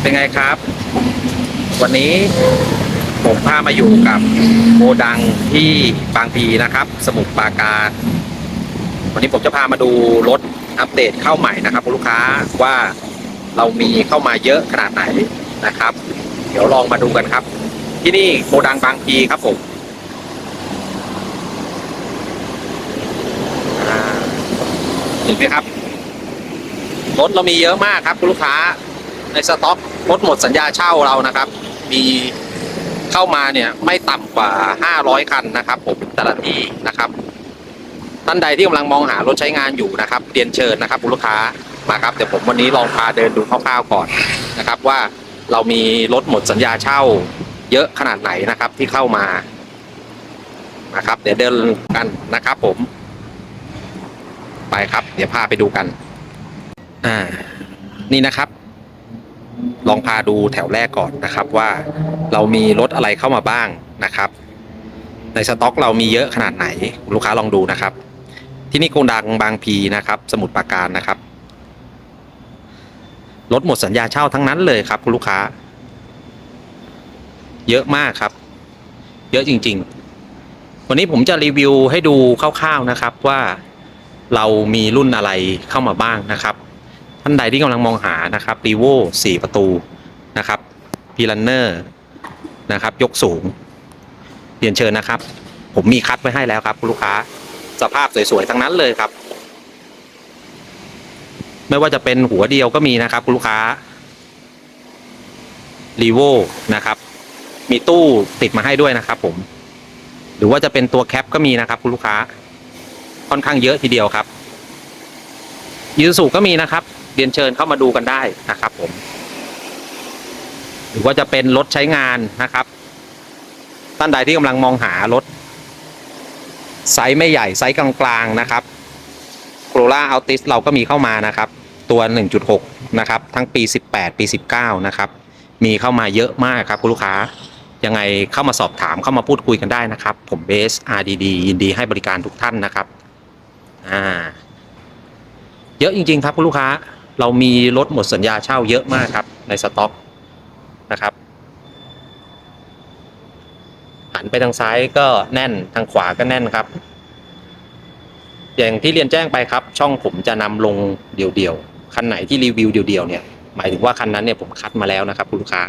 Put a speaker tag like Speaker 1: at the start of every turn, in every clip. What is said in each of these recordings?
Speaker 1: เป็นไงครับ วันนี้ผมพามาอยู่กับโกดังที่บางพีนะครับ สมุทรปราการ วันนี้ผมจะพามาดูรถอัปเดตเข้าใหม่นะครับคุณลูกค้าว่าเรามีเข้ามาเยอะขนาดไหนนะครับ เดี๋ยวลองมาดูกันครับ ที่นี่โกดังบางพีครับผมเห็นไหมครับรถเรามีเยอะมากครับคุณลูกค้าในสต็อก รถหมดสัญญาเช่าเรานะครับ มีเข้ามาเนี่ยไม่ต่ำกว่า 500 คันนะครับ ผมแต่ละที่นะครับ ท่านใดที่กำลังมองหารถใช้งานอยู่นะครับเรียนเชิญนะครับคุณลูกค้ามาครับเดี๋ยวผมวันนี้ลองพาเดินดูคร่าวๆก่อนนะครับ ว่าเรามีรถหมดสัญญาเช่า เยอะขนาดไหนนะครับที่เข้ามานะครับ เดี๋ยวเดินกันนะครับ ผม ไปครับ เดี๋ยวพาไปดูกัน อ่า นี่นะครับ ลองพาดูแถวแรกก่อนนะครับว่าเรามีรถอะไรเข้ามาบ้างนะครับ ในสต็อกเรามีเยอะขนาดไหน ลูกค้าลองดูนะครับ ที่นี่โกดังบางพีนะครับ สมุทรปราการนะครับรถหมดสัญญาเช่าทั้งนั้นเลยครับคุณลูกค้า เยอะมากครับ เยอะจริง ๆ วันนี้ผมจะรีวิวให้ดูคร่าวๆนะครับว่าเรามีรุ่นอะไรเข้ามาบ้างนะครับ ท่านใดที่กำลังมองหานะครับรีโว่สี่ประตูนะครับพีลันเนอร์นะครับ ยกสูงเรียนเชิญนะครับ ผมมีคัดไว้ให้แล้วครับคุณลูกค้าสภาพสวยๆทั้งนั้นเลยครับ ไม่ว่าจะเป็นหัวเดียวก็มีนะครับคุณลูกค้ารีโวนะครับ มีตู้ติดมาให้ด้วยนะครับ ผม หรือว่าจะเป็นตัวแคปก็มีนะครับคุณลูกค้า ค่อนข้างเยอะทีเดียวครับยูสุก็มีนะครับ รียนเชิญเข้ามาดูกันได้นะครับผม หรือว่าจะเป็นรถใช้งานนะครับท่านใดที่กำลังมองหารถไซส์ไม่ใหญ่ไซส์กลางๆนะครับโครล่าอัลติสเราก็มีเข้ามานะครับ ตัว 1.6 นะครับ ทั้งปี 18 ปี 19 นะครับ มีเข้ามาเยอะมากครับคุณลูกค้ายังไงเข้ามาสอบถามเข้ามาพูดคุยกันได้นะครับ ผมเบส RDD ยินดีให้บริการทุกท่านนะครับอ่าเยอะจริง ๆ ครับคุณลูกค้า เรามีรถหมดสัญญาเช่าเยอะมากครับ ในสต็อกนะครับ หันไปทางซ้ายก็แน่นทางขวาก็แน่นครับ อย่างที่เรียนแจ้งไปครับ ช่องผมจะนำลงเดี่ยวๆคันไหนที่รีวิวเดี่ยวๆเนี่ยหมายถึงว่าคันนั้นเนี่ยผมคัดมาแล้วนะครับ คุณลูกค้า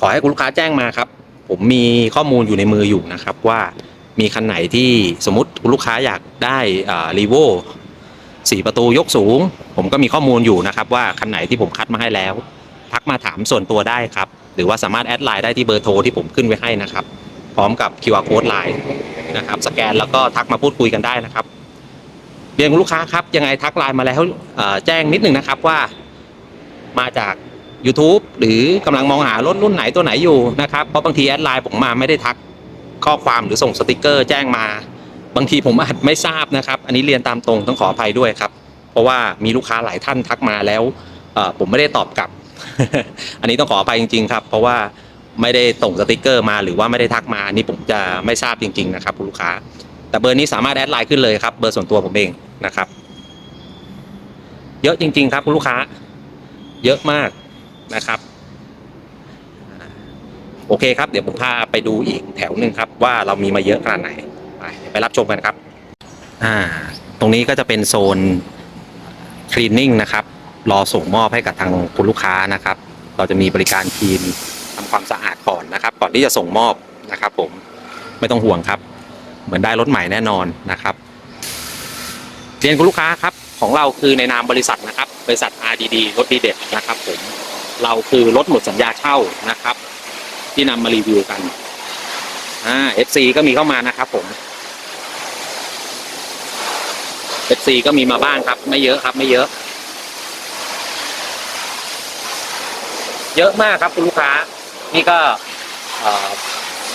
Speaker 1: ขอให้คุณลูกค้าแจ้งมาครับ ผมมีข้อมูลอยู่ในมืออยู่นะครับว่ามีคันไหนที่สมมติคุณลูกค้าอยากได้รีโว สี่ประตูยกสูง ผมก็มีข้อมูลอยู่นะครับว่าคันไหนที่ผมคัดมาให้แล้ว ทักมาถามส่วนตัวได้ครับ หรือว่าสามารถแอดไลน์ได้ที่เบอร์โทรที่ผมขึ้นไว้ให้นะครับ พร้อมกับ QR code ไลน์นะครับสแกนแล้วก็ทักมาพูดคุยกันได้นะครับเรียนลูกค้าครับยังไงทักไลน์มาแล้วแจ้งนิดหนึ่งนะครับว่า มาจาก YouTube หรือกำลังมองหารถรุ่นไหนตัวไหนอยู่นะครับเพราะบางทีแอดไลน์ผมมาไม่ได้ทักข้อความหรือส่งสติกเกอร์แจ้งมา บางทีผมอาจไม่ทราบนะครับ อันนี้เรียนตามตรงต้องขออภัยด้วยครับ เพราะว่ามีลูกค้าหลายท่านทักมาแล้วผมไม่ได้ตอบกลับ อันนี้ต้องขออภัยจริง ๆ ครับ เพราะว่าไม่ได้ส่งสติกเกอร์มาหรือว่าไม่ได้ทักมาอันนี้ผมจะไม่ทราบจริง ๆ นะครับคุณลูกค้า แต่เบอร์นี้สามารถแอดไลน์ขึ้นเลยครับ เบอร์ส่วนตัวผมเองนะครับ เยอะจริง ๆ ครับคุณลูกค้า เยอะมากนะครับโอเคครับ เดี๋ยวผมพาไปดูอีกแถวหนึ่งครับ ว่าเรามีมาเยอะขนาดไหน เดี๋ยวไปรับชมกันครับอ่าตรงนี้ก็จะเป็นโซนคลีนนิ่งนะครับ รอส่งมอบให้กับทางคุณลูกค้านะครับ เราจะมีบริการคลีนทำความสะอาดก่อนนะครับ ก่อนที่จะส่งมอบนะครับ ผมไม่ต้องห่วงครับ เหมือนได้รถใหม่แน่นอนนะครับ เรียนคุณลูกค้าครับ ของเราคือในนามบริษัทนะครับ บริษัท RDD รถดีเด็ดนะครับ ผมเราคือรถหมดสัญญาเช่านะครับ ที่นำมารีวิวกันอ่า FC ก็มีเข้ามานะครับ ผม FC ก็มีมาบ้างครับ ไม่เยอะครับ ไม่เยอะ เยอะมากครับคุณลูกค้า นี่ก็เอ่อ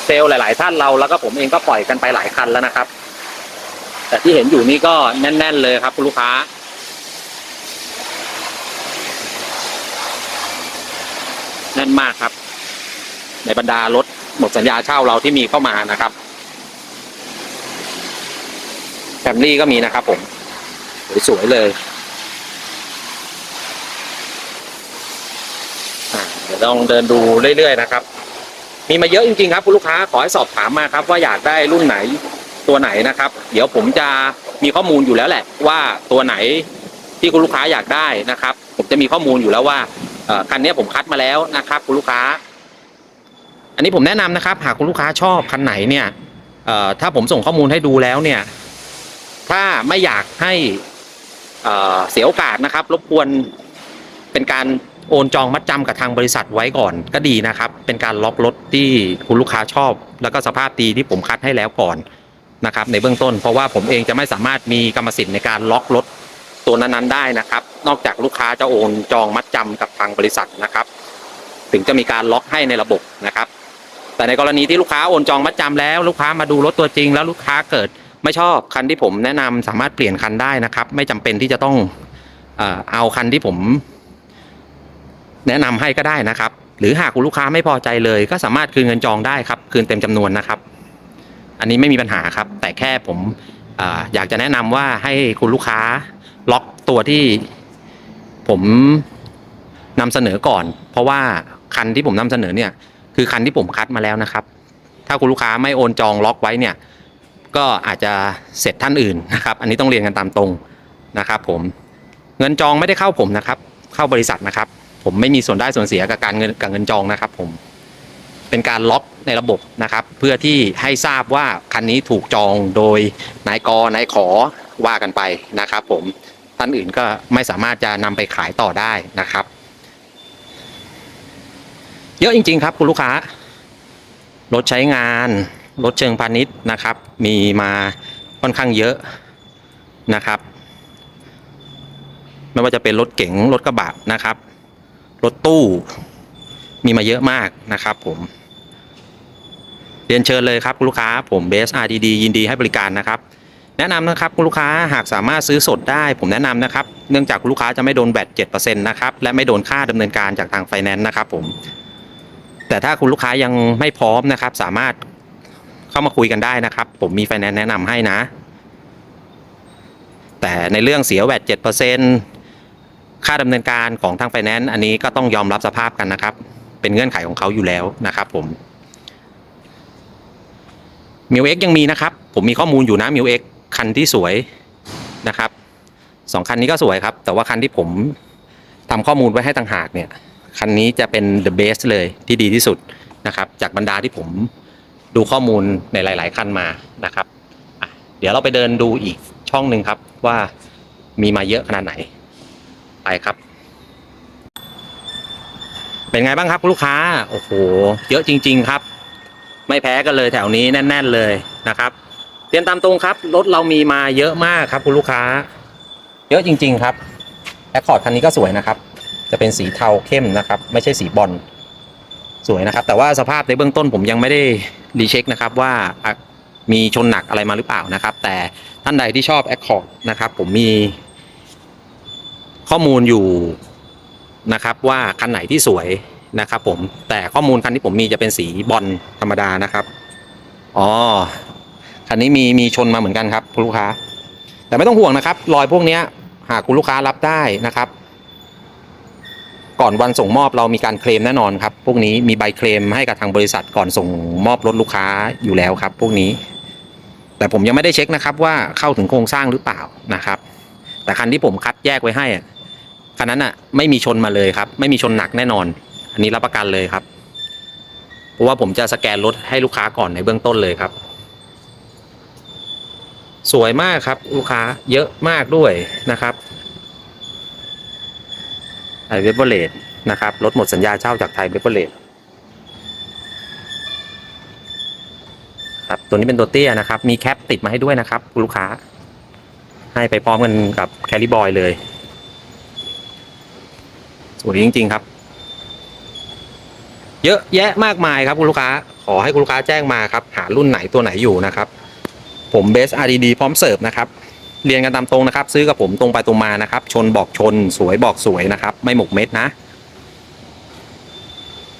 Speaker 1: เซลล์หลาย ๆ ท่านเราแล้วก็ผมเองก็ปล่อยกันไปหลายคันแล้วนะครับ แต่ที่เห็นอยู่นี่ก็แน่น ๆ เลยครับ คุณลูกค้าแน่นมากครับ ในบรรดารถหมดสัญญาเช่าเราที่มีเข้ามานะครับแฟมลี่ก็มีนะครับผม สวยๆเลยเดี๋ยวลองเดินดูเรื่อยๆนะครับ มีมาเยอะจริงๆครับคุณลูกค้าขอให้สอบถามมาครับว่าอยากได้รุ่นไหนตัวไหนนะครับ เดี๋ยวผมจะมีข้อมูลอยู่แล้วแหละ ว่าตัวไหนที่คุณลูกค้าอยากได้นะครับ ผมจะมีข้อมูลอยู่แล้วว่าคันนี้ผมคัดมาแล้วนะครับ คุณลูกค้า อันนี้ผมแนะนำนะครับ หากคุณลูกค้าชอบคันไหนเนี่ยถ้าผมส่งข้อมูลให้ดูแล้วเนี่ย ถ้าไม่อยากให้ เสียโอกาสนะครับรบกวนเป็นการโอนจองมัดจำกับทางบริษัทไว้ก่อนก็ดีนะครับ เป็นการล็อกรถที่คุณลูกค้าชอบ แล้วก็สภาพดีที่ผมคัดให้แล้วก่อนนะครับ ในเบื้องต้นเพราะว่าผมเองจะไม่สามารถมีกรรมสิทธิ์ในการล็อกรถตัวนั้นๆได้นะครับ นอกจากลูกค้าจะโอนจองมัดจำกับทางบริษัทนะครับ ถึงจะมีการล็อกให้ในระบบนะครับ แต่ในกรณีที่ลูกค้าโอนจองมัดจำแล้ว ลูกค้ามาดูรถตัวจริง แล้วลูกค้าเกิด ไม่ชอบคันที่ผมแนะนำสามารถเปลี่ยนคันได้นะครับ ไม่จำเป็นที่จะต้องเอาคันที่ผม แนะนำให้ก็ได้นะครับ หรือหากคุณลูกค้าไม่พอใจเลย ก็สามารถคืนเงินจองได้ครับ คืนเต็มจำนวนนะครับ อันนี้ไม่มีปัญหาครับ แต่แค่ผมออยากจะแนะนำว่าให้คุณลูกค้าล็อกตัวที่ผมนำเสนอก่อน เพราะว่าคันที่ผมนำเสนอเนี่ย คือคันที่ผมคัดมาแล้วนะครับ ถ้าคุณลูกค้าไม่โอนจองล็อกไว้เนี่ย ก็อาจจะเสร็จท่านอื่นนะครับ อันนี้ต้องเรียนกันตามตรงนะครับ ผมเงินจองไม่ได้เข้าผมนะครับ เข้าบริษัทนะครับ ผมไม่มีส่วนได้ส่วนเสียกับการเงินกับเงินจองนะครับ ผมเป็นการล็อกในระบบนะครับ เพื่อที่ให้ทราบว่าคันนี้ถูกจองโดยนายกนายขอว่ากันไปนะครับ ผมท่านอื่นก็ไม่สามารถจะนำไปขายต่อได้นะครับ เยอะจริง ๆ ครับคุณลูกค้ารถใช้งาน รถเชิงพาณิชย์นะครับ มีมาค่อนข้างเยอะนะครับ ไม่ว่าจะเป็นรถเก๋งรถกระบะนะครับ รถตู้มีมาเยอะมากนะครับผม เรียนเชิญเลยครับลูกค้าผมเบส RDD ยินดีให้บริการนะครับ แนะนำนะครับคุณลูกค้าหากสามารถซื้อสดได้ผมแนะนำนะครับ เนื่องจากคุณลูกค้าจะไม่โดนแบต7%นะครับและไม่โดนค่าดำเนินการจากทางไฟแนนซ์นะครับผมแต่ถ้าคุณลูกค้ายังไม่พร้อมนะครับ สามารถ เข้ามาคุยกันได้นะครับ ผมมีไฟแนนซ์แนะนำให้นะ แต่ในเรื่องเสียแวด7%ค่าดำเนินการของทางไฟแนนซ์อันนี้ก็ต้องยอมรับสภาพกันนะครับ เป็นเงื่อนไขของเขาอยู่แล้วนะครับผมมิวเอ็กยังมีนะครับ ผมมีข้อมูลอยู่นะมิวเอ็กคันที่สวยนะครับสองคันนี้ก็สวยครับ แต่ว่าคันที่ผมทำข้อมูลไว้ให้ต่างหากเนี่ย คันนี้จะเป็น the best เลยที่ดีที่สุดนะครับ จากบรรดาที่ผม ดูข้อมูลในหลายๆคันมานะครับ เดี๋ยวเราไปเดินดูอีกช่องหนึ่งครับว่ามีมาเยอะขนาดไหน ไปครับ เป็นไงบ้างครับลูกค้า โอ้โห เยอะจริง ๆ ครับ ไม่แพ้กันเลยแถวนี้แน่น ๆ เลยนะครับเรียนตามตรงครับ รถเรามีมาเยอะมากครับ คุณลูกค้า เยอะจริง ๆ ครับแอคคอร์ดคันนี้ก็สวยนะครับ จะเป็นสีเทาเข้มนะครับ ไม่ใช่สีบอล สวยนะครับ แต่ว่าสภาพในเบื้องต้นผมยังไม่ได้รีเช็คนะครับว่ามีชนหนักอะไรมาหรือเปล่านะครับ แต่ท่านใดที่ชอบ Accord นะครับ ผมมีข้อมูลอยู่นะครับว่าคันไหนที่สวยนะครับ ผมแต่ข้อมูลคันที่ผมมีจะเป็นสีบอลธรรมดานะครับอ๋อคันนี้มีมีชนมาเหมือนกันครับคุณลูกค้า แต่ไม่ต้องห่วงนะครับ รอยพวกนี้หากคุณลูกค้ารับได้นะครับ ก่อนวันส่งมอบเรามีการเคลมแน่นอนครับ พวกนี้มีใบเคลมให้กับทางบริษัทก่อนส่งมอบรถลูกค้าอยู่แล้วครับ พวกนี้ แต่ผมยังไม่ได้เช็คนะครับว่าเข้าถึงโครงสร้างหรือเปล่านะครับ แต่คันที่ผมคัดแยกไว้ให้คันนั้นอะไม่มีชนมาเลยครับ ไม่มีชนหนักแน่นอน อันนี้รับประกันเลยครับเพราะว่าผมจะสแกนรถให้ลูกค้าก่อนในเบื้องต้นเลยครับ สวยมากครับ ลูกค้าเยอะมากด้วยนะครับ ไทยเวเบอร์เลดนะครับรถหมดสัญญาเช่าจากไทยเวเบอร์เลดครับตัวนี้เป็นตัวเตี้ยนะครับ มีแคปติดมาให้ด้วยนะครับคุณลูกค้า ให้ไปพร้อมกันกับแคลิบอยเลย สวยจริง ๆ ครับ เยอะแยะมากมายครับคุณลูกค้า ขอให้คุณลูกค้าแจ้งมาครับ หารุ่นไหนตัวไหนอยู่นะครับ ผมเบส RDD พร้อมเสิร์ฟนะครับ เรียนกันตามตรงนะครับ ซื้อกับผมตรงไปตรงมานะครับ ชนบอกชนสวยบอกสวยนะครับ ไม่หมกเม็ดนะ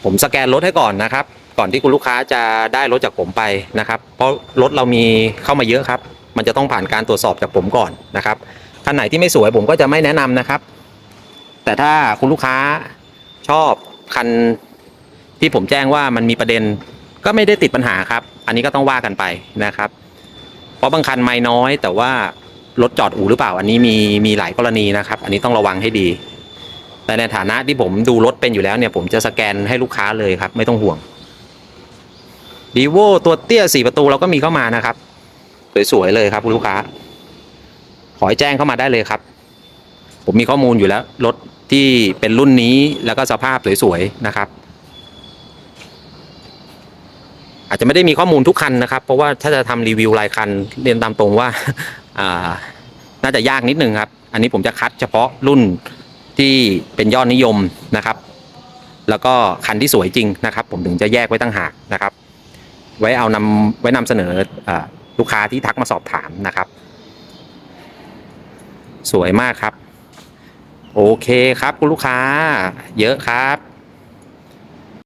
Speaker 1: ผมสแกนรถให้ก่อนนะครับ ก่อนที่คุณลูกค้าจะได้รถจากผมไปนะครับ เพราะรถเรามีเข้ามาเยอะครับ มันจะต้องผ่านการตรวจสอบจากผมก่อนนะครับคันไหนที่ไม่สวยผมก็จะไม่แนะนำนะครับ แต่ถ้าคุณลูกค้าชอบคันที่ผมแจ้งว่ามันมีประเด็นก็ไม่ได้ติดปัญหาครับ อันนี้ก็ต้องว่ากันไปนะครับ เพราะบางคันไม่น้อยแต่ว่า รถจอดอู่หรือเปล่า อันนี้มีมีหลายกรณีนะครับ อันนี้ต้องระวังให้ดี แต่ในฐานะที่ผมดูรถเป็นอยู่แล้วเนี่ย ผมจะสแกนให้ลูกค้าเลยครับ ไม่ต้องห่วงดีโวตัวเตี้ยสี่ประตูเราก็มีเข้ามานะครับ สวยๆเลยครับคุณลูกค้า ขอให้แจ้งเข้ามาได้เลยครับ ผมมีข้อมูลอยู่แล้ว รถที่เป็นรุ่นนี้แล้วก็สภาพสวยๆนะครับ อาจจะไม่ได้มีข้อมูลทุกคันนะครับ เพราะว่าถ้าจะทำรีวิวรายคันเรียนตามตรงว่า น่าจะยากนิดนึงครับ อันนี้ผมจะคัดเฉพาะรุ่นที่เป็นยอดนิยมนะครับ แล้วก็คันที่สวยจริงนะครับ ผมถึงจะแยกไว้ตั้งหากนะครับ ไว้เอานำไว้นำเสนออลูกค้าที่ทักมาสอบถามนะครับ สวยมากครับ โอเคครับคุณลูกค้า เยอะครับ